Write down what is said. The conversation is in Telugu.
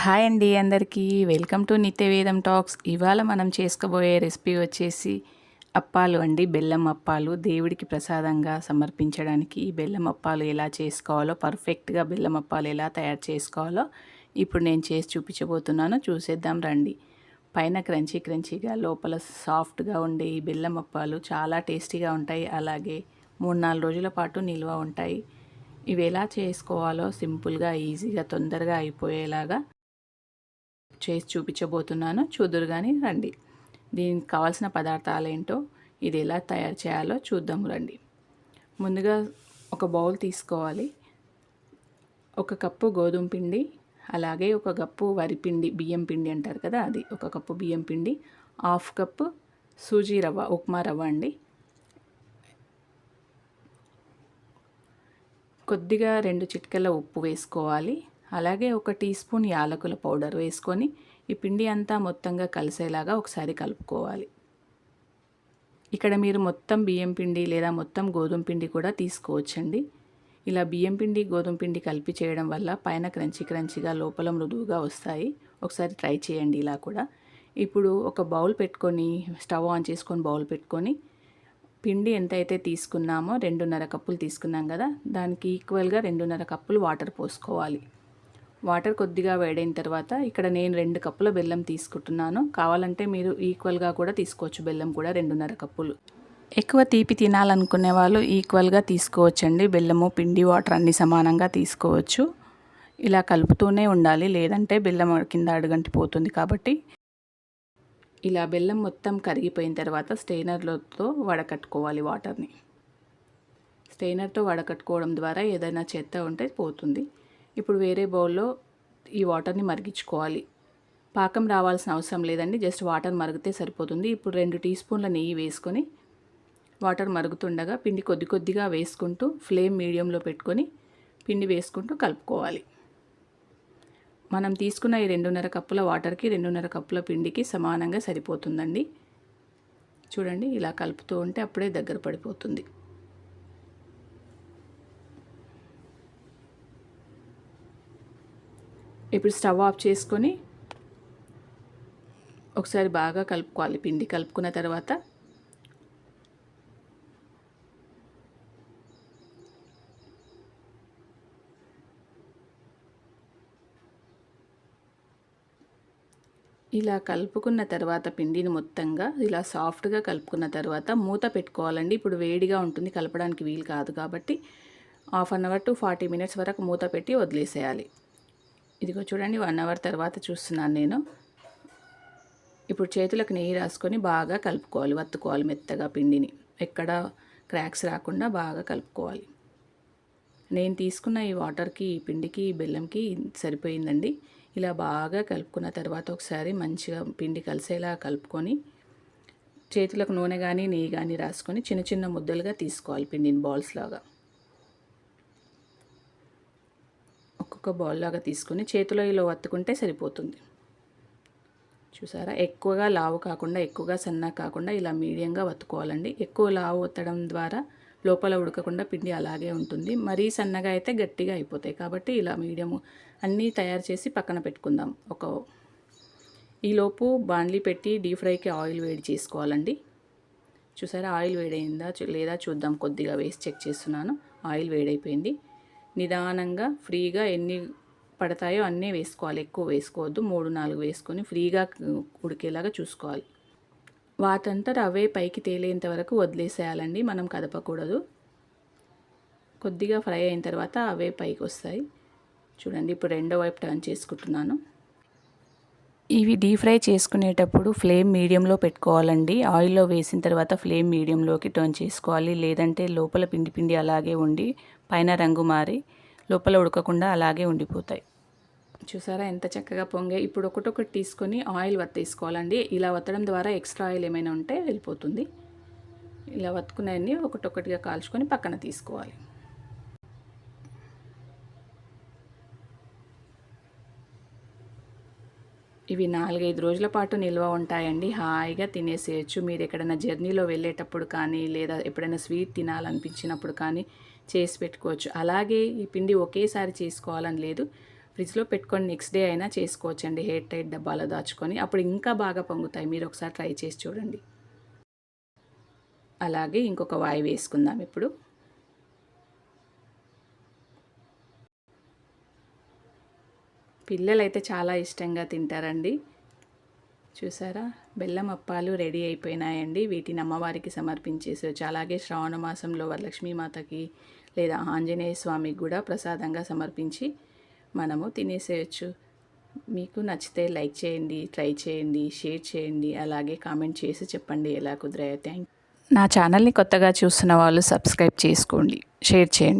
హాయ్ అండి అందరికీ. Welcome to Nityavedam talks. ఇవాళ మనం చేసుకోబోయే రెసిపీ వచ్చేసి అప్పాలు అండి. బెల్లం అప్పాలు. దేవుడికి ప్రసాదంగా సమర్పించడానికి ఈ బెల్లం అప్పాలు ఎలా చేసుకోవాలో పర్ఫెక్ట్గా బెల్లం అప్పాలు ఎలా తయారు చేసుకోవాలో ఇప్పుడు నేను చేసి చూపించబోతున్నాను. చూసేద్దాం రండి. పైన క్రంచీ క్రంచీగా లోపల సాఫ్ట్గా ఉండే ఈ బెల్లం అప్పాలు చాలా టేస్టీగా ఉంటాయి. అలాగే మూడు నాలుగు రోజుల పాటు నిల్వ ఉంటాయి. ఇవి ఎలా చేసుకోవాలో సింపుల్గా ఈజీగా తొందరగా అయిపోయేలాగా చేసి చూపించబోతున్నాను. చూదురు కానీ రండి. దీనికి కావాల్సిన పదార్థాలు ఏంటో ఇది ఎలా తయారు చేయాలో చూద్దాము రండి. ముందుగా ఒక బౌల్ తీసుకోవాలి. ఒక కప్పు గోధుమ పిండి అలాగే ఒక కప్పు వరిపిండి బియ్యం పిండి అంటారు కదా అది. ఒక కప్పు బియ్యం పిండి హాఫ్ కప్పు సూజీ రవ్వ ఉప్మా రవ్వ అండి. కొద్దిగా రెండు చిటికెల ఉప్పు వేసుకోవాలి. అలాగే ఒక టీ స్పూన్ యాలకుల పౌడర్ వేసుకొని ఈ పిండి అంతా మొత్తంగా కలిసేలాగా ఒకసారి కలుపుకోవాలి. ఇక్కడ మీరు మొత్తం బియ్యం పిండి లేదా మొత్తం గోధుమ పిండి కూడా తీసుకోవచ్చండి. ఇలా బియ్యం పిండి గోధుమ పిండి కలిపి చేయడం వల్ల పైన క్రంచి క్రంచిగా లోపల మృదువుగా వస్తాయి. ఒకసారి ట్రై చేయండి ఇలా కూడా. ఇప్పుడు ఒక బౌల్ పెట్టుకొని స్టవ్ ఆన్ చేసుకొని బౌల్ పెట్టుకొని పిండి ఎంతైతే తీసుకున్నామో రెండున్నర కప్పులు తీసుకున్నాం కదా దానికి ఈక్వల్గా రెండున్నర కప్పులు వాటర్ పోసుకోవాలి. వాటర్ కొద్దిగా వేడైన తర్వాత ఇక్కడ నేను రెండు కప్పుల బెల్లం తీసుకుంటున్నాను. కావాలంటే మీరు ఈక్వల్గా కూడా తీసుకోవచ్చు. బెల్లం కూడా రెండున్నర కప్పులు. ఎక్కువ తీపి తినాలనుకునే వాళ్ళు ఈక్వల్గా తీసుకోవచ్చండి. బెల్లము పిండి వాటర్ అన్ని సమానంగా తీసుకోవచ్చు. ఇలా కలుపుతూనే ఉండాలి. లేదంటే బెల్లం కింద అడుగంటి పోతుంది కాబట్టి. ఇలా బెల్లం మొత్తం కరిగిపోయిన తర్వాత స్టెయినర్లతో వడకట్టుకోవాలి వాటర్ని. స్టెయినర్తో వడకట్టుకోవడం ద్వారా ఏదైనా చెత్త ఉంటే పోతుంది. ఇప్పుడు వేరే బౌల్లో ఈ వాటర్ని మరిగించుకోవాలి. పాకం రావాల్సిన అవసరం లేదండి. జస్ట్ వాటర్ మరిగితే సరిపోతుంది. ఇప్పుడు రెండు టీ స్పూన్ల నెయ్యి వేసుకొని వాటర్ మరుగుతుండగా పిండి కొద్ది కొద్దిగా వేసుకుంటూ ఫ్లేమ్ మీడియంలో పెట్టుకొని పిండి వేసుకుంటూ కలుపుకోవాలి. మనం తీసుకున్న ఈ రెండున్నర కప్పుల వాటర్కి రెండున్నర కప్పుల పిండికి సమానంగా సరిపోతుందండి. చూడండి ఇలా కలుపుతూ ఉంటే అప్పుడే దగ్గర పడిపోతుంది. ఇప్పుడు స్టవ్ ఆఫ్ చేసుకొని ఒకసారి బాగా కలుపుకోవాలి. పిండి కలుపుకున్న తర్వాత ఇలా కలుపుకున్న తర్వాత పిండిని మొత్తంగా ఇలా సాఫ్ట్గా కలుపుకున్న తర్వాత మూత పెట్టుకోవాలండి. ఇప్పుడు వేడిగా ఉంటుంది కలపడానికి వీలు కాదు కాబట్టి half an hour to forty minutes వరకు మూత పెట్టి వదిలేసేయాలి. ఇదిగో చూడండి వన్ అవర్ తర్వాత చూస్తున్నాను నేను. ఇప్పుడు చేతులకు నెయ్యి రాసుకొని బాగా కలుపుకోవాలి వత్తుకోవాలి మెత్తగా పిండిని. ఎక్కడ క్రాక్స్ రాకుండా బాగా కలుపుకోవాలి. నేను తీసుకున్న ఈ వాటర్కి ఈ పిండికి ఈ బెల్లంకి సరిపోయిందండి. ఇలా బాగా కలుపుకున్న తర్వాత ఒకసారి మంచిగా పిండి కలిసేలా కలుపుకొని చేతులకు నూనె కానీ నెయ్యి కానీ రాసుకొని చిన్న చిన్న ముద్దలుగా తీసుకోవాలి పిండిని బాల్స్ లాగా. ఒక్కొక్క బౌల్ లాగా తీసుకొని చేతిలో ఇలా వత్తుకుంటే సరిపోతుంది. చూసారా? ఎక్కువగా లావు కాకుండా ఎక్కువగా సన్న కాకుండా ఇలా మీడియంగా వత్తుకోవాలండి ఎక్కువ లావు వత్తడం ద్వారా లోపల ఉడకకుండా పిండి అలాగే ఉంటుంది. మరీ సన్నగా అయితే గట్టిగా అయిపోతాయి. కాబట్టి ఇలా మీడియం అన్నీ తయారు చేసి పక్కన పెట్టుకుందాం. ఒక ఈలోపు బాండ్లీ పెట్టి డీప్ ఫ్రైకి ఆయిల్ వేడి చేసుకోవాలండి. చూసారా? ఆయిల్ వేడైందా లేదా చూద్దాం. కొద్దిగా వేసి చెక్ చేస్తున్నాను. ఆయిల్ వేడైపోయింది. నిదానంగా ఫ్రీగా ఎన్ని పడతాయో అన్నీ వేసుకోవాలి. ఎక్కువ వేసుకోవద్దు. మూడు నాలుగు వేసుకొని ఫ్రీగా ఉడికేలాగా చూసుకోవాలి. వాటంతా అవే పైకి తేలేంత వరకు వదిలేసేయాలండి. మనం కదపకూడదు. కొద్దిగా ఫ్రై అయిన తర్వాత అవే పైకి వస్తాయి. చూడండి ఇప్పుడు రెండో వైపు టర్న్ చేసుకుంటున్నాను. ఇవి డీప్ ఫ్రై చేసుకునేటప్పుడు ఫ్లేమ్ మీడియంలో పెట్టుకోవాలండి. ఆయిల్లో వేసిన తర్వాత ఫ్లేమ్ మీడియంలోకి టర్న్ చేసుకోవాలి. లేదంటే లోపల పిండి పిండి అలాగే ఉండి పైన రంగు మారి లోపల ఉడకకుండా అలాగే ఉండిపోతాయి. చూసారా? ఎంత చక్కగా పొంగే. ఇప్పుడు ఒకటొకటి తీసుకొని ఆయిల్ వత్తేసుకోవాలండి. ఇలా వత్తడం ద్వారా ఎక్స్ట్రా ఆయిల్ ఏమైనా ఉంటే వెళ్ళిపోతుంది. ఇలా వత్తుకునేవన్నీ ఒకటొకటిగా కాల్చుకొని పక్కన తీసుకోవాలి. ఇవి నాలుగైదు రోజుల పాటు నిల్వ ఉంటాయండి. హాయిగా తినేసేయచ్చు. మీరు ఎక్కడైనా జర్నీలో వెళ్ళేటప్పుడు కానీ లేదా ఎప్పుడైనా స్వీట్ తినాలనిపించినప్పుడు కానీ చేసి పెట్టుకోవచ్చు. అలాగే ఈ పిండి ఒకేసారి చేసుకోవాలని లేదు. ఫ్రిడ్జ్లో పెట్టుకొని నెక్స్ట్ డే అయినా చేసుకోవచ్చండి. హెయిర్ టైట్ డబ్బాలో దాచుకొని. అప్పుడు ఇంకా బాగా పొంగుతాయి. మీరు ఒకసారి ట్రై చేసి చూడండి. అలాగే ఇంకొక వాయి వేసుకుందాం ఇప్పుడు. పిల్లలైతే చాలా ఇష్టంగా తింటారండి. చూసారా? బెల్లం అప్పాలు రెడీ అయిపోయినాయండి. వీటిని అమ్మవారికి సమర్పించేసేవచ్చు అలాగే శ్రావణ మాసంలో వరలక్ష్మీమాతకి లేదా ఆంజనేయ స్వామికి కూడా ప్రసాదంగా సమర్పించి మనము తినేసేయచ్చు. మీకు నచ్చితే లైక్ చేయండి ట్రై చేయండి షేర్ చేయండి అలాగే కామెంట్ చేసి చెప్పండి ఎలా కుదిరాయో. థ్యాంక్ నా ఛానల్ని కొత్తగా చూస్తున్న వాళ్ళు సబ్స్క్రైబ్ చేసుకోండి షేర్ చేయండి.